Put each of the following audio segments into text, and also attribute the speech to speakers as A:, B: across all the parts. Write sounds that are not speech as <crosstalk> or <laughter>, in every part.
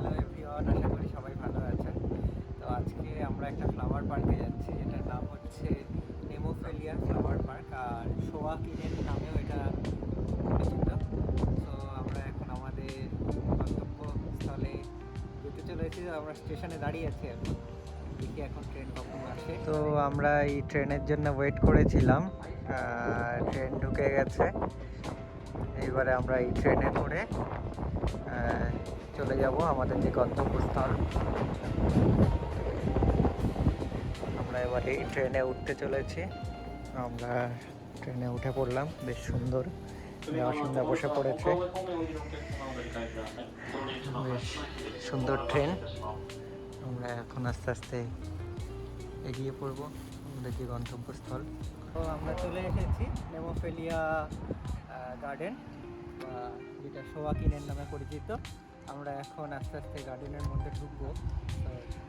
A: Hello everyone আশা করি সবাই ভালো আছেন। তো আজকে আমরা একটা ফ্লাওয়ার পার্কে যাচ্ছি এটার নাম হচ্ছে নেমোফেলিয়া ফ্লাওয়ার পার্ক আর শোয়া কিনের নামেও এটা পরিচিত। তো আমরা এখন আমাদের গন্তব্যস্থলে যেতে চলেছি আমরা স্টেশনে দাঁড়িয়ে আছি এখন। দেখি এখন ট্রেন কখন আসে। তো আমরা এই ট্রেনের জন্য ওয়েট করেছিলাম ট্রেন ঢুকে গেছে। এইবারে আমরা এই ট্রেনে করে চলে যাব, আমাদের যে গন্তব্যস্থল। আমরা এবারে ট্রেনে উঠতে চলেছি। আমরা ট্রেনে উঠে পড়লাম, বেশ সুন্দর। সুন্দর বসে পড়েছে। বেশ সুন্দর ট্রেন। আমরা এখন আস্তে আস্তে এগিয়ে পড়ব আমাদের যে গন্তব্যস্থল। তো আমরা চলে এসেছি নেমোফেলিয়া গার্ডেন যেটা শোয়াকিনের নামে পরিচিত। আমরা এখন আস্তে আস্তে গার্ডেনের মধ্যে ঢুকবো।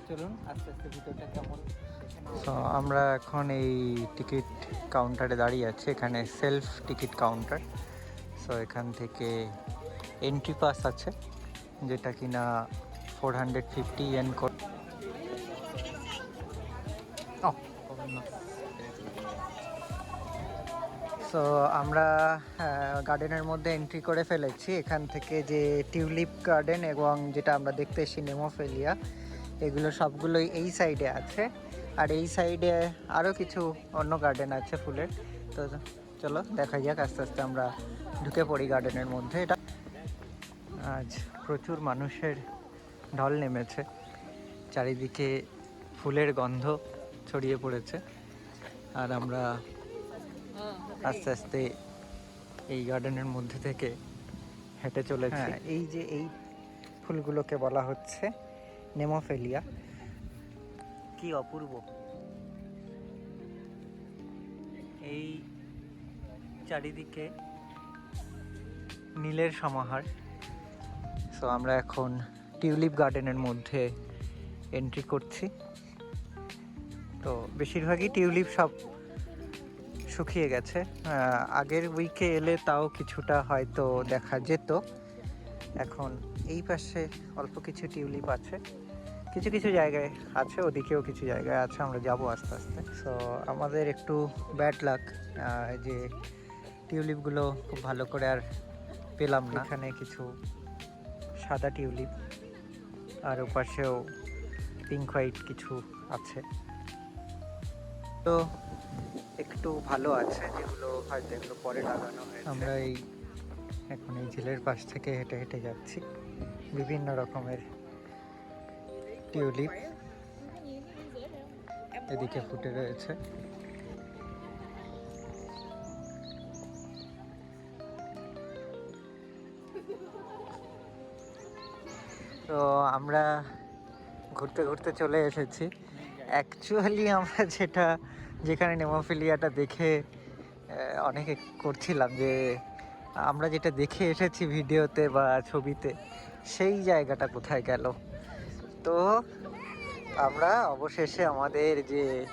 A: চলুন, আস্তে আস্তে ভিতরটা কেমন? তো আমরা এখন এই টিকিট কাউন্টারে দাঁড়িয়ে আছি। এখানে সেলফ টিকিট কাউন্টার সো এখান থেকে এন্ট্রি পাস আছে, যেটা কিনা four hundred fifty yen so আমরা গার্ডেনের মধ্যে এন্ট্রি করে ফেলেছি। এখান থেকে যে টিউলিপ গার্ডেন এবং যেটা আমরা দেখতে এসেছি, নেমোফেলিয়া, এগুলো সবগুলোই এই সাইডে আছে। আর এই সাইডে আরও কিছু অন্য গার্ডেন আছে ফুলের। তো চলো, দেখা যাক, আস্তে আস্তে আমরা ঢুকে পড়ি গার্ডেনের মধ্যে। এটা আজ প্রচুর মানুষের ঢল নেমেছে। চারিদিকে ফুলের গন্ধ ছড়িয়ে পড়েছে। আর আমরা আস্তে আস্তে এই গার্ডেনের মধ্যে থেকে হেঁটে চলেছি। এই যে এই ফুলগুলোকে বলা হচ্ছে নেমোফেলিয়া। কি অপূর্ব। এই চারিদিকে নীলের সমাহার। সো আমরা এখন টিউলিপ গার্ডেনের মধ্যে এন্ট্রি করছি। তো বেশিরভাগই টিউলিপ সব শুকিয়ে গেছে। আগের উইকে এলে তাও কিছুটা হয়তো দেখা যেত। এখন এই পাশে অল্প কিছু টিউলিপ আছে। কিছু কিছু জায়গায় আছে, ওদিকেও কিছু জায়গায় আছে, আমরা যাব আস্তে আস্তে। সো আমাদের একটু ব্যাড লাক যে টিউলিপগুলো খুব ভালো করে আর পেলাম না। এখানে কিছু সাদা টিউলিপ, আর ওপাশেও পিঙ্ক হোয়াইট কিছু আছে। তো একটু ভালো আছে, যেগুলো হয়তো এগুলো পরে লাগানো হয়েছে। আমরা এই, এখন এই ঝিলের পাশ থেকে হেঁটে হেঁটে যাচ্ছি। বিভিন্ন রকমের টিউলিপ এদিকে ফুটে রয়েছে। তো আমরা ঘুরতে ঘুরতে চলে এসেছি। অ্যাকচুয়ালি আমরা যেটা যেখানে নেমোফিলিয়াটা দেখে অনেকে করছিলাম যে, আমরা যেটা দেখে এসেছি ভিডিওতে বা ছবিতে, সেই জায়গাটা কোথায় গেল? তো, আমরা অবশেষে আমাদের যে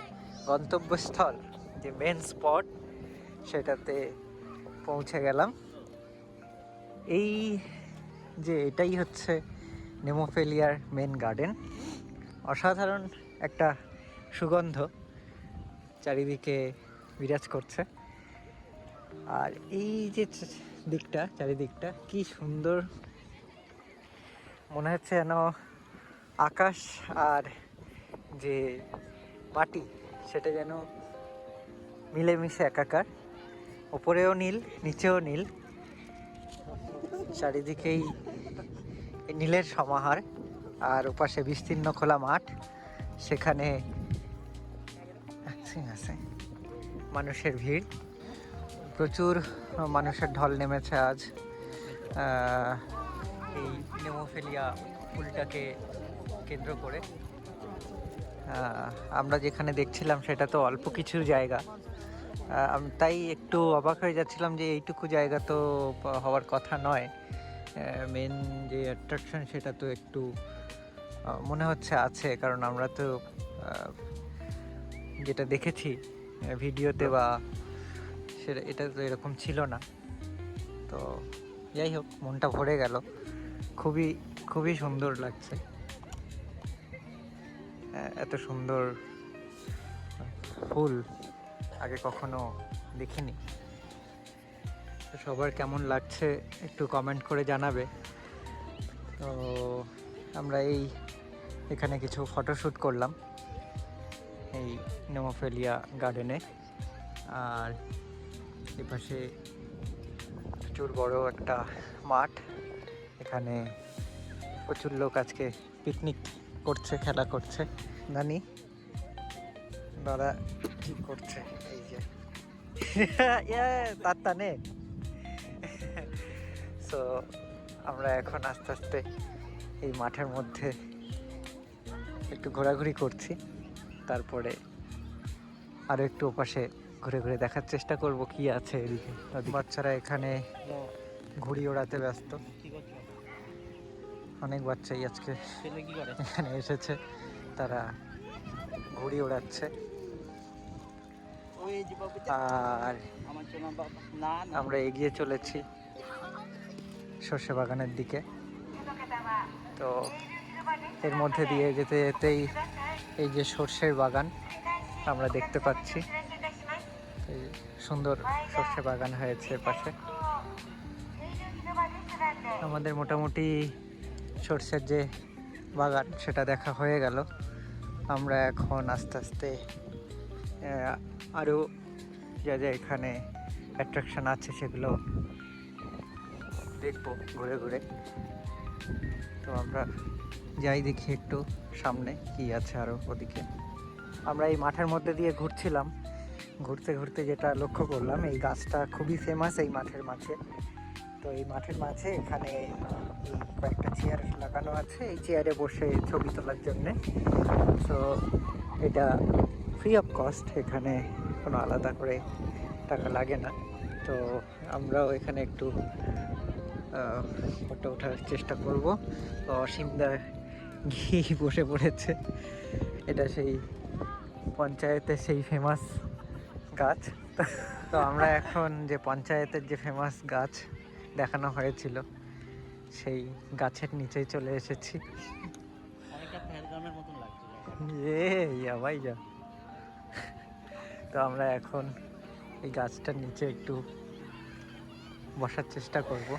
A: গন্তব্যস্থল, যে মেন স্পট সেটাতে পৌঁছে গেলাম। এই যে এটাই হচ্ছে নেমোফেলিয়ার মেন গার্ডেন অসাধারণ একটা সুগন্ধ। চারিদিকে বিরাজ করছে। আর এই যে দিকটা, চারিদিকটা, কি সুন্দর। মনে হচ্ছে যেন আকাশ আর যে মাটি, সেটা যেন মিলেমিশে একাকার। ওপরেও নীল, নিচেও নীল। চারিদিকেই নীলের সমাহার। আর ওপাশে বিস্তীর্ণ খোলা মাঠ, সেখানে আছে আছে মানুষের ভিড়। প্রচুর মানুষের ঢল নেমেছে আজ। এই নেমোফেলিয়া ফুলটাকে কেন্দ্র করে। আমরা যেখানে দেখছিলাম সেটা তো অল্প কিছু জায়গা। তাই একটু অবাক হয়ে যাচ্ছিলাম যে এইটুকু জায়গা তো হওয়ার কথা নয়। মেন যে অ্যাট্রাকশন সেটা তো একটু মনে হচ্ছে আছে। কারণ আমরা তো যেটা দেখেছি ভিডিওতে বা সেটা, এটা তো এরকম ছিল না। তো যাই হোক, মনটা ভরে গেল। খুবই খুবই সুন্দর লাগছে। এত সুন্দর ফুল আগে কখনো দেখিনি। সবার কেমন লাগছে একটু কমেন্ট করে জানাবে। তো আমরা এই, এখানে কিছু ফটোশ্যুট করলাম। এই নেমোফেলিয়া গার্ডেনে। আর এপাশে প্রচুর বড় একটা মাঠ। এখানে প্রচুর লোক আজকে পিকনিক করছে খেলা করছে। নানি? দাদা কি করছে? এই যে। <laughs> ইয়ে, তার টানে সো <laughs> আমরা এখন আস্তে আস্তে এই মাঠের মধ্যে একটু ঘোরাঘুরি করছি। তারপরে আরও একটু ওপাশে ঘুরে ঘুরে দেখার চেষ্টা করব কি আছে এদিকে বাচ্চারা এখানে ঘুড়ি ওড়াতে ব্যস্ত। অনেক বাচ্চাই আজকে এখানে এসেছে তারা ঘুড়ি ওড়াচ্ছে। আর
B: আমরা
A: এগিয়ে চলেছি সর্ষে বাগানের দিকে। তো এর মধ্যে দিয়ে যেতে যেতেই এই যে সর্ষের বাগান আমরা দেখতে পাচ্ছি। এই সুন্দর সর্ষে বাগান হয়েছে পাশে। আমাদের মোটামুটি সর্ষের যে বাগান, সেটা দেখা হয়ে গেল। আমরা এখন আস্তে আস্তে আরও যা যা এখানে অ্যাট্রাকশন আছে সেগুলো দেখব ঘুরে ঘুরে। তো আমরা যাই দেখি একটু সামনে কি আছে আরও ওদিকে। আমরা এই মাঠের মধ্যে দিয়ে ঘুরছিলাম। ঘুরতে ঘুরতে যেটা লক্ষ্য করলাম, এই গাছটা খুবই ফেমাস এই মাঠের মাঝে তো এই মাঠের মাঝে এখানে কয়েকটা চেয়ার লাগানো আছে, এই চেয়ারে বসে ছবি তোলার জন্যে। তো এটা ফ্রি অফ কস্ট এখানে কোনো আলাদা করে টাকা লাগে না। তো আমরাও এখানে একটু ফটো ওঠার চেষ্টা করব। তো অসীমদা গিয়ে বসে পড়েছে। এটা সেই পঞ্চায়েতের সেই ফেমাস গাছ। তো আমরা এখন যে পঞ্চায়েতের যে ফেমাস গাছ দেখানো হয়েছিল সেই গাছের নিচেই চলে এসেছি। ইয়া তো আমরা এখন এই গাছটার নিচে একটু বসার চেষ্টা করব।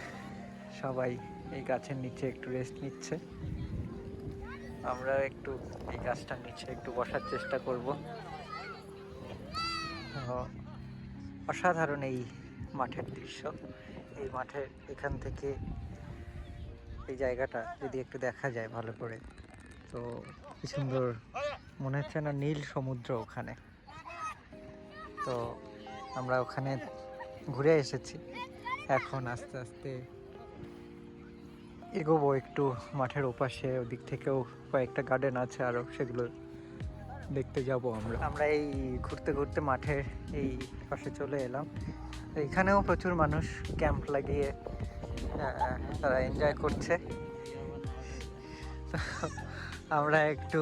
A: সবাই এই গাছের নিচে একটু রেস্ট নিচ্ছে। আমরা একটু এই গাছটার নিচে একটু বসার চেষ্টা করব। অসাধারণ এই মাঠের দৃশ্য। এই মাঠের এখান থেকে এই জায়গাটা যদি একটু দেখা যায় ভালো করে। তো কি সুন্দর মনে হচ্ছে না নীল সমুদ্র ওখানে। তো আমরা ওখানে ঘুরে এসেছি। এখন আস্তে আস্তে এগোবো একটু মাঠের ওপাশে ওদিক থেকেও কয়েকটা গার্ডেন আছে আরও সেগুলো দেখতে যাব আমরা। আমরা এই ঘুরতে ঘুরতে মাঠের এই পাশে চলে এলাম। এখানেও প্রচুর মানুষ ক্যাম্প লাগিয়ে তারা এনজয় করছে। <laughs> আমরা একটু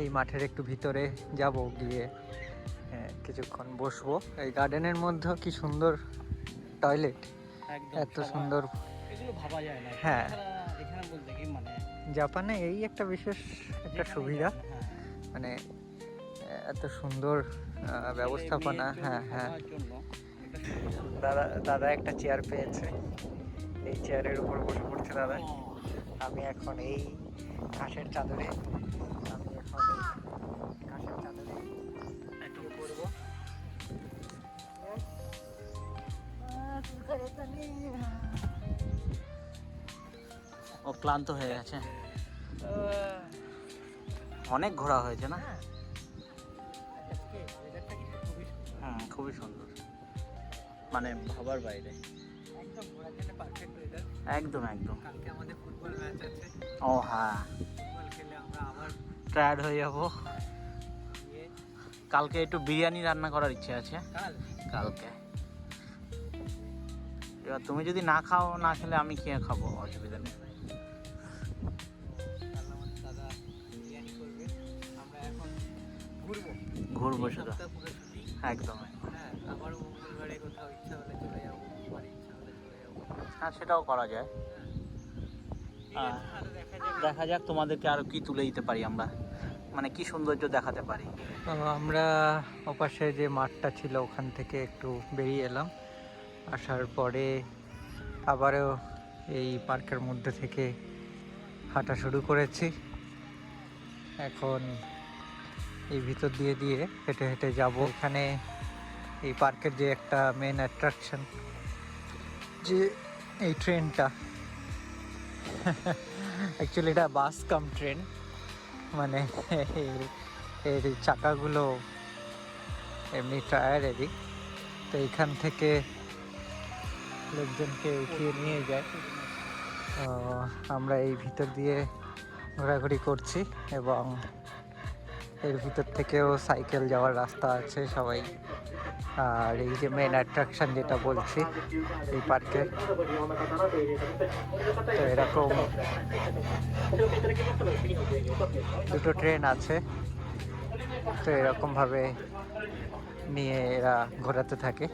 A: এই মাঠের একটু ভিতরে যাব গিয়ে কিছুক্ষণ বসবো। এই গার্ডেনের মধ্যেও কি সুন্দর টয়লেট এত সুন্দর
B: এগুলো ভাবা যায় না।
A: হ্যাঁ।
B: এখানে বলতে কি মানে
A: জাপানে এই একটা বিশেষ একটা সুবিধা।
B: হ্যাঁ।
A: মানে এত সুন্দর ব্যবস্থাপনা হ্যাঁ হ্যাঁ। দাদা দাদা একটা চেয়ার পেয়েছে। এই চেয়ারের উপর বসে পড়ছে দাদা। আমি এখন এই ঘাসের চাদরে আমি এখন এই ঘাসের চাদরে একটু পড়ব
B: ও ক্লান্ত হয়ে গেছে। অনেক ঘোরা হয়েছে না? খুবই সুন্দর। মানে ভাবার বাইরে।
A: একদম
B: একদম। ও হ্যাঁ। টায়ার্ড হয়ে যাব। কালকে একটু বিরিয়ানি রান্না করার ইচ্ছে আছে।
A: কাল
B: কালকে। এবার তুমি যদি না খাও, না খেলে আমি খেয়ে খাব? অসুবিধা নেই।
A: ঘুরবো
B: শুধু।
A: ছুটি?
B: একদম
A: হ্যাঁ মঙ্গলবারে কোথাও ইচ্ছা হলে চলে যাব ইচ্ছা হলে চলে যাব।
B: হ্যাঁ সেটাও করা যায়। আহ, দেখা যাক। তোমাদেরকে আরও কি তুলে দিতে পারি আমরা মানে কি সৌন্দর্য দেখাতে পারি।
A: তো আমরা ওপাশে যে মাঠটা ছিল ওখান থেকে একটু বেরিয়ে এলাম। আসার পরে আবারও এই পার্কের মধ্যে থেকে হাঁটা শুরু করেছি। এখন এই ভিতর দিয়ে দিয়ে হেঁটে হেঁটে যাব। এখানে এই পার্কের যে একটা মেন অ্যাট্রাকশন যে এই ট্রেনটা। অ্যাকচুয়ালি এটা বাস কাম ট্রেন। মানে এর- চাকাগুলো এমনি টায়ারেরই তো এখান থেকে লোকজনকে উঠিয়ে নিয়ে যায়। আমরা এই ভিতর দিয়ে ঘোরাঘুরি করছি এবং এর ভিতর থেকেও সাইকেল যাওয়ার রাস্তা আছে সবাই। আর এই যে মেন অ্যাট্রাকশন যেটা বলছি এই পার্কে। তো এরকম দুটো ট্রেন আছে। তো এরকমভাবে নিয়ে এরা ঘোরাতে থাকে।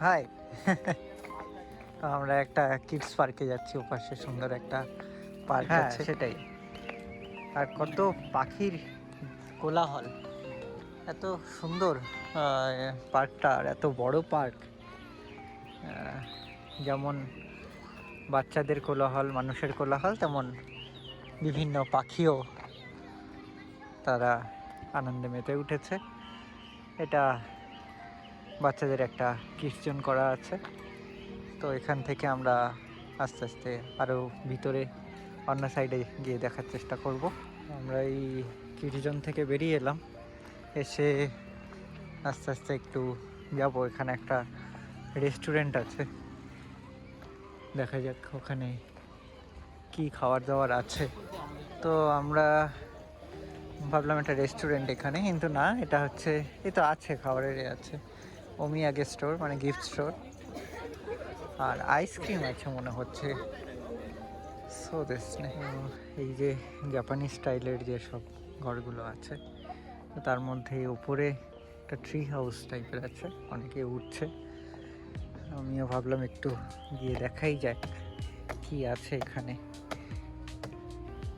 A: হাই <laughs> তো আমরা একটা কিডস পার্কে যাচ্ছি ওপাশে সুন্দর একটা পার্ক
B: হ্যাঁ,
A: আছে। সেটাই। আর কত পাখির কোলাহল। এত সুন্দর পার্কটা আর এত বড় পার্ক। যেমন বাচ্চাদের কোলাহল, মানুষের কোলাহল, তেমন বিভিন্ন পাখিও তারা আনন্দে মেতে উঠেছে। এটা বাচ্চাদের একটা কিস্টন করা আছে। তো এখান থেকে আমরা আস্তে আস্তে আরও ভিতরে অন্য সাইডে গিয়ে দেখার চেষ্টা করব। আমরা এই কিডজন থেকে বেরিয়ে এলাম। এসে আস্তে আস্তে একটু যাব। এখানে একটা রেস্টুরেন্ট আছে। দেখা যাক ওখানে কি খাবার দাবার আছে। তো আমরা ভাবলাম একটা রেস্টুরেন্ট এখানে, কিন্তু না, এটা হচ্ছে এই তো আছে খাবারের এ আছে। ওমিয়াগে স্টোর মানে গিফট স্টোর আর আইসক্রিম আছে মনে হচ্ছে। সো দিস এই যে জাপানি স্টাইলের যে সব ঘরগুলো আছে। তার মধ্যে উপরে একটা ট্রি হাউস টাইপের আছে, অনেকে উঠছে। আমিও ভাবলাম একটু গিয়ে দেখাই যাক কি আছে এখানে।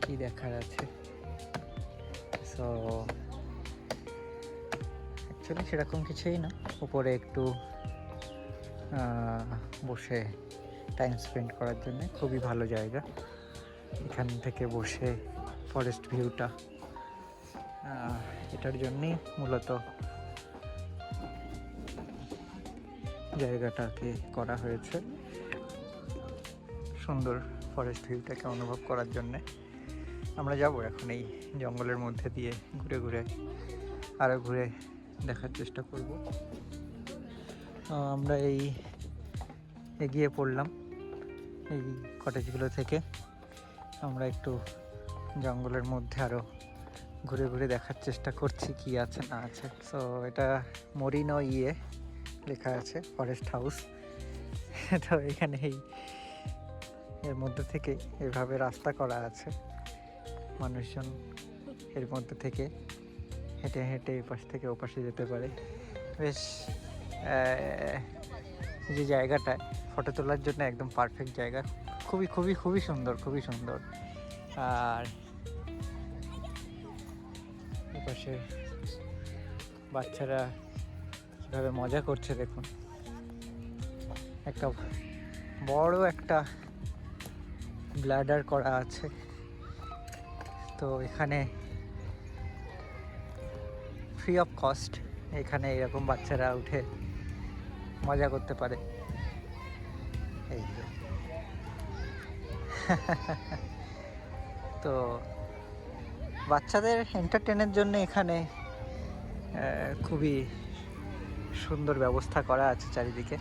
A: কি দেখার আছে? সো অ্যাকচুয়ালি সেরকম কিছুই না। উপরে একটু বসে টাইম স্পেন্ড করার জন্য খুবই ভালো জায়গা। এখান থেকে বসে ফরেস্ট ভিউটা এটার জন্যই মূলত জায়গাটাকে করা হয়েছে। সুন্দর ফরেস্ট ভিউটাকে অনুভব করার জন্যে। আমরা যাব এখন এই জঙ্গলের মধ্যে দিয়ে ঘুরে ঘুরে আরও ঘুরে দেখার চেষ্টা করব। আমরা এই এগিয়ে পড়লাম এই কটেজগুলো থেকে। আমরা একটু জঙ্গলের মধ্যে আরও ঘুরে ঘুরে দেখার চেষ্টা করছি কি আছে, না আছে। সো এটা মরিনো ইয়ে লেখা আছে ফরেস্ট হাউস তো এখানে এই এর মধ্যে থেকে এভাবে রাস্তা করা আছে। মানুষজন এর মধ্যে থেকে হেঁটে হেঁটে এপাশ থেকে ওপাশে যেতে পারে। বেশ যে জায়গাটা, ফটো তোলার জন্য একদম পারফেক্ট জায়গা। খুবই খুবই খুবই সুন্দর খুবই সুন্দর। আর এপাশে বাচ্চারা কীভাবে মজা করছে দেখুন। একটা বড় একটা ব্লাডার করা আছে। তো এখানে ফ্রি অফ কস্ট এখানে এরকম বাচ্চারা উঠে মজা করতে পারে। এই <laughs> তো বাচ্চাদের এন্টারটেনের জন্য এখানে খুবই সুন্দর ব্যবস্থা করা আছে চারিদিকে।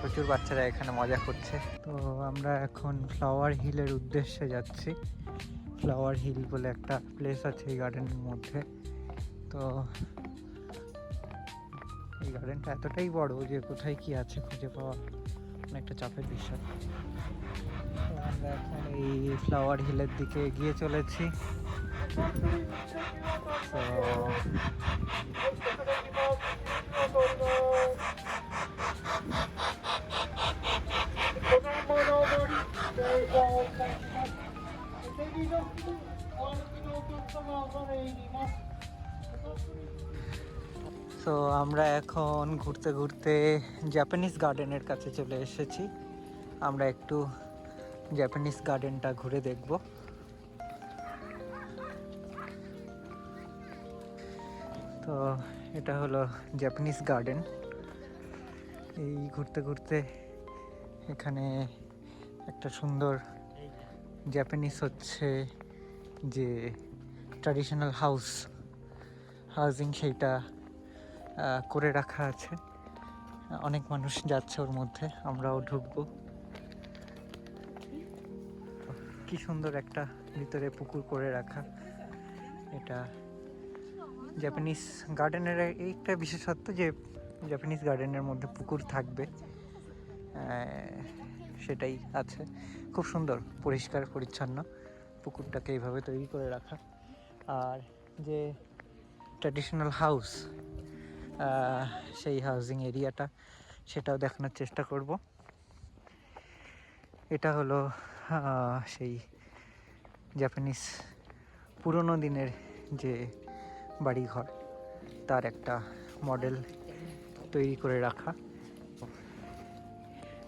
A: প্রচুর বাচ্চারা এখানে মজা করছে। তো আমরা এখন ফ্লাওয়ার হিলের উদ্দেশ্যে যাচ্ছি। ফ্লাওয়ার হিল বলে একটা প্লেস আছে এই গার্ডেনের মধ্যে। তো এই গার্ডেনটা এতটাই বড় যে কোথায় কি আছে খুঁজে পাওয়া অনেকটা চাপের বিষয়। এখন এই ফ্লাওয়ার হিলের দিকে এগিয়ে চলেছি। তো তো আমরা এখন ঘুরতে ঘুরতে জাপানিজ গার্ডেনের কাছে চলে এসেছি। আমরা একটু জাপানিজ গার্ডেনটা ঘুরে দেখব। তো এটা হলো জাপানিজ গার্ডেন এই ঘুরতে ঘুরতে এখানে একটা সুন্দর জাপানিজ হচ্ছে যে ট্র্যাডিশনাল হাউস হাউজিং সেইটা করে রাখা আছে। অনেক মানুষ যাচ্ছে ওর মধ্যে, আমরাও ঢুকবো। কি সুন্দর একটা ভিতরে পুকুর করে রাখা। এটা জাপানিজ গার্ডেনের একটা বিশেষত্ব যে জাপানিজ গার্ডেনের মধ্যে পুকুর থাকবে। সেটাই আছে। খুব সুন্দর, পরিষ্কার, পরিচ্ছন্ন পুকুরটাকে এইভাবে তৈরি করে রাখা। আর যে ট্র্যাডিশনাল হাউস সেই হাউজিং এরিয়াটা সেটাও দেখানোর চেষ্টা করব। এটা হলো সেই জাপানিজ পুরনো দিনের যে বাড়িঘর, তার একটা মডেল তৈরি করে রাখা।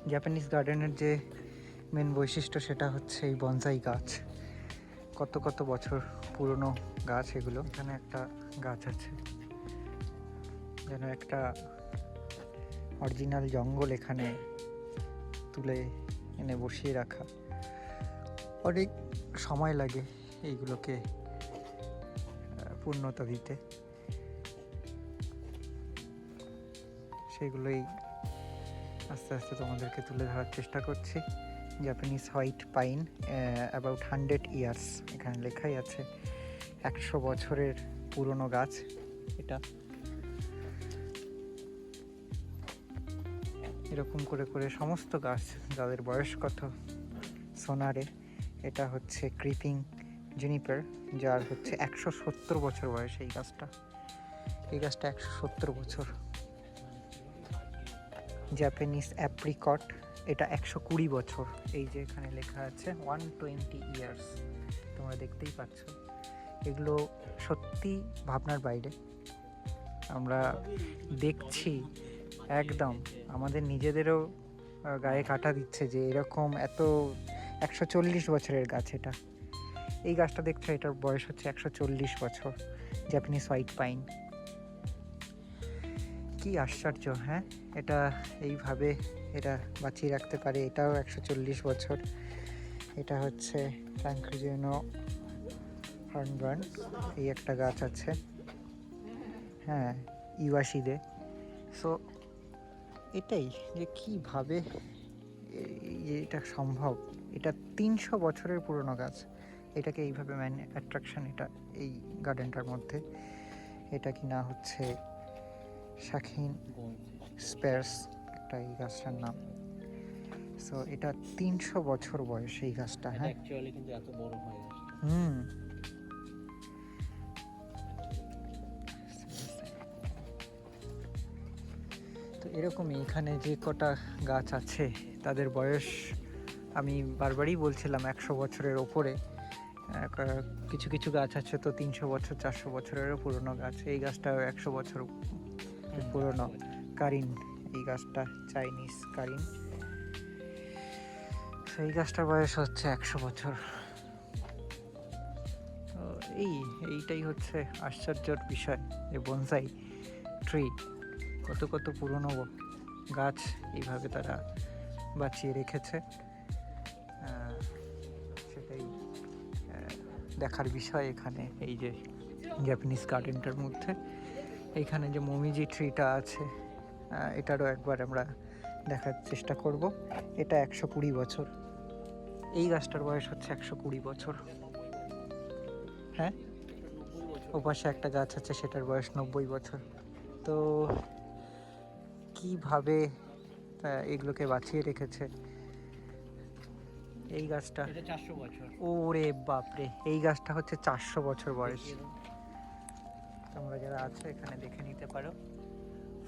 A: জাপানিজ গার্ডেনের যে মেন বৈশিষ্ট্য, সেটা হচ্ছে এই বনসাই গাছ। কত কত বছর পুরনো গাছ এগুলো, এখানে একটা গাছ আছে। যেন একটা অরিজিনাল জঙ্গল এখানে তুলে এনে বসিয়ে রাখা। অনেক সময় লাগে এইগুলোকে পূর্ণতা দিতে। সেগুলোই আস্তে আস্তে তোমাদেরকে তুলে ধরার চেষ্টা করছি। Japanese white pine about hundred years এখানে লেখাই আছে। একশো বছরের পুরনো গাছ এটা। এরকম করে করে সমস্ত গাছ, যাদের বয়স কত, সোনারে। এটা হচ্ছে ক্রিপিং জুনিপার যার হচ্ছে একশো সত্তর বছর বয়স এই গাছটা। এই গাছটা একশো সত্তর বছর। জাপানিজ অ্যাপ্রিকট এটা একশো কুড়ি বছর। এই যে এখানে লেখা আছে ওয়ান টোয়েন্টি ইয়ার্স তোমরা দেখতেই পাচ্ছ। এগুলো সত্যি ভাবনার বাইরে। আমরা দেখছি একদম। আমাদের নিজেদেরও গায়ে কাটা দিচ্ছে যে এরকম এত একশো চল্লিশ বছরের গাছ এটা। এই গাছটা দেখছ, এটার বয়স হচ্ছে একশো চল্লিশ বছর জাপানিজ হোয়াইট পাইন কি আশ্চর্য হ্যাঁ? এটা এইভাবে এটা বাঁচিয়ে রাখতে পারে, এটাও একশো চল্লিশ বছর। এটা হচ্ছে ট্যাঙ্ক্রিজেনো হার্নবার্ন এই একটা গাছ আছে। হ্যাঁ ইওয়াশিদে সো এটাই যে কীভাবে এটা সম্ভব? এটা তিনশো বছরের পুরনো গাছ। এটাকে এইভাবে ম্যান অ্যাট্রাকশন এটা এই গার্ডেনটার মধ্যে। এটা কি না হচ্ছে শাখিন স্পেয়ার্স একটা এই গাছটার নাম। সো এটা তিনশো বছর বয়স এই গাছটা হ্যাঁ।
B: কিন্তু এত বড় হয়
A: হুম। তো এরকমই এখানে যে কটা গাছ আছে তাদের বয়স আমি বারবারই বলছিলাম একশো বছরের ওপরে কিছু কিছু গাছ আছে তো তিনশো বছর, চারশো বছরেরও পুরনো গাছ। এই গাছটাও একশো বছর পুরনো। কারিন, এই গাছটা চাইনিজ কারিন। সেই গাছটার বয়স হচ্ছে একশো বছর। এই, এইটাই হচ্ছে আশ্চর্যর বিষয়, যে বনসাই ট্রি, কত কত পুরনো গাছ এইভাবে তারা বাঁচিয়ে রেখেছে। দেখার বিষয় এখানে, এই যে জাপানিজ গার্ডেনটার মধ্যে। এইখানে যে মমিজি ট্রিটা আছে এটারও একবার আমরা দেখার চেষ্টা করব। এটা একশো কুড়ি বছর। এই গাছটার বয়স হচ্ছে একশো কুড়ি বছর। হ্যাঁ? ওপাশে একটা গাছ আছে, সেটার বয়স নব্বই বছর। তো, কীভাবে এগুলোকে বাঁচিয়ে রেখেছে? এই গাছটা।
B: চারশো বছর।
A: ওরে বাপরে এই গাছটা হচ্ছে চারশো বছর বয়স। তোমরা যারা আছো এখানে দেখে নিতে পারো।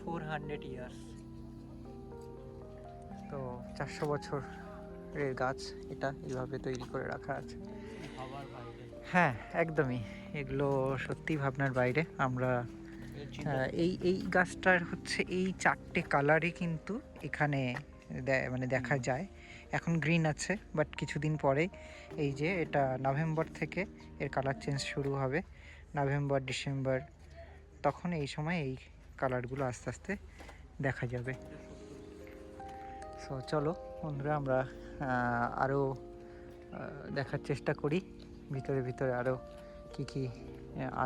A: ফোর হান্ড্রেড ইয়ার্স তো চারশো বছরের গাছ এটা এইভাবে তৈরি করে রাখা আছে। হ্যাঁ একদমই। এগুলো সত্যি ভাবনার বাইরে। আমরা এই এই গাছটার হচ্ছে এই চারটে কালারই কিন্তু এখানে মানে দেখা যায়। এখন গ্রিন আছে বাট কিছুদিন পরে এই যে এটা নভেম্বর থেকে এর কালার চেঞ্জ শুরু হবে। নভেম্বর ডিসেম্বর তখন এই সময় এই কালারগুলো আস্তে আস্তে দেখা যাবে। সো চলো বন্ধুরা, আমরা আরও দেখার চেষ্টা করি, ভিতরে ভিতরে আরও কি কি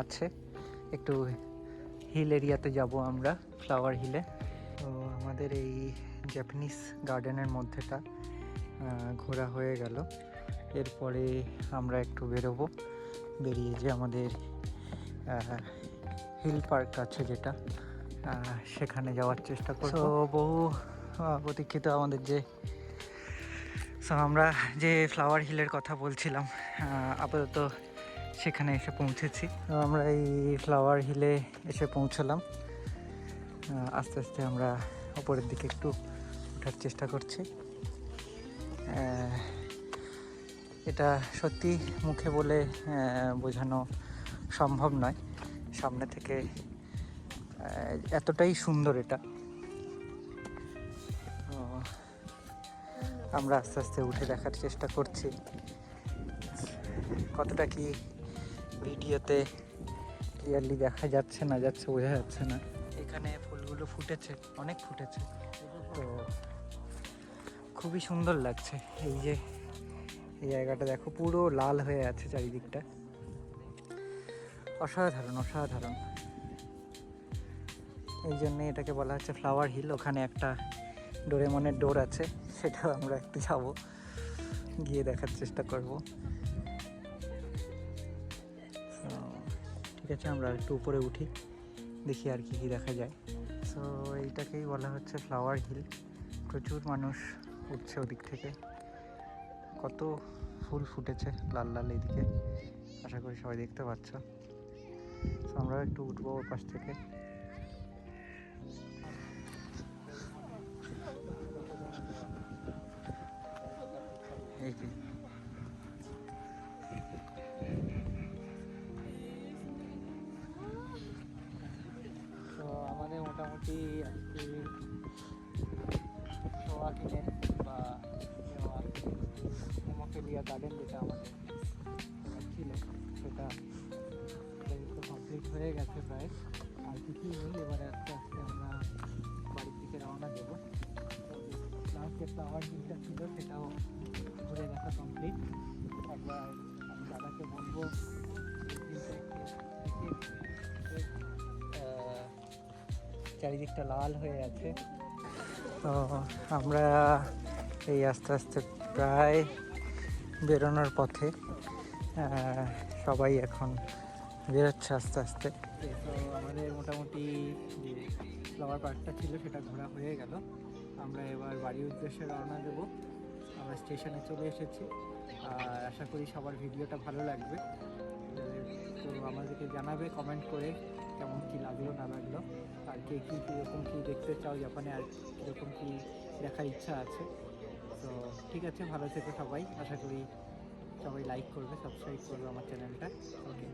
A: আছে। একটু হিল এরিয়াতে যাব আমরা ফ্লাওয়ার হিলে তো আমাদের এই জাপানিজ গার্ডেনের মধ্যেটা ঘোরা হয়ে গেল। এরপরে আমরা একটু বেরোবো। বেরিয়ে যে আমাদের হিল পার্ক আছে যেটা সেখানে যাওয়ার চেষ্টা করব। বহু প্রতীক্ষিত আমাদের যে সো আমরা যে ফ্লাওয়ার হিলের কথা বলছিলাম আপাতত সেখানে এসে পৌঁছেছি। তো আমরা এই ফ্লাওয়ার হিলে এসে পৌঁছলাম। আস্তে আস্তে আমরা ওপরের দিকে একটু ওঠার চেষ্টা করছি। এটা সত্যি মুখে বলে বোঝানো সম্ভব নয়। সামনে থেকে এতটাই সুন্দর এটা। আমরা আস্তে আস্তে উঠে দেখার চেষ্টা করছি। কতটা কি ভিডিওতে ক্লিয়ারলি দেখা যাচ্ছে না যাচ্ছে, বোঝা যাচ্ছে না। এখানে ফুলগুলো ফুটেছে, অনেক ফুটেছে। তো খুবই সুন্দর লাগছে। এই যে, এই জায়গাটা দেখো, পুরো লাল হয়ে আছে চারিদিকটা। অসাধারণ অসাধারণ। এই জন্যে এটাকে বলা হচ্ছে ফ্লাওয়ার হিল ওখানে একটা ডোরেমনের ডোর আছে, সেটাও আমরা একটু যাব, গিয়ে দেখার চেষ্টা করব। ঠিক আছে, আমরা একটু উপরে উঠি, দেখি আর কি কি দেখা যায়। সো এইটাকেই বলা হচ্ছে ফ্লাওয়ার হিল প্রচুর মানুষ উঠছে ওদিক থেকে। কত ফুল ফুটেছে লাল লাল এদিকে, আশা করি সবাই দেখতে পাচ্ছ। আমরা একটু উঠবো ওর পাশ থেকে। এই তো আমাদের মোটামুটি আজকে চারিদিকটা লাল হয়ে আছে। তো আমরা এই আস্তে আস্তে প্রায় বেরোনোর পথে সবাই এখন বেরোচ্ছে আস্তে আস্তে। তো আমাদের মোটামুটি যে ফ্লাওয়ার পার্কটা ছিল সেটা ঘোরা হয়ে গেল। আমরা এবার বাড়ির উদ্দেশ্যে রওনা দেবো। আমরা স্টেশনে চলে এসেছি। আর আশা করি সবার ভিডিওটা ভালো লাগবে। তো আমাদেরকে জানাবে কমেন্ট করে কেমন কি লাগল না লাগল, আর কে কী, কীরকম কী দেখতে চাও জাপানে, আর কীরকম কী দেখার ইচ্ছা আছে। তো ঠিক আছে, ভালো থেকো সবাই। আশা করি সবাই লাইক করবে সাবস্ক্রাইব করবে আমার চ্যানেলটা ওকে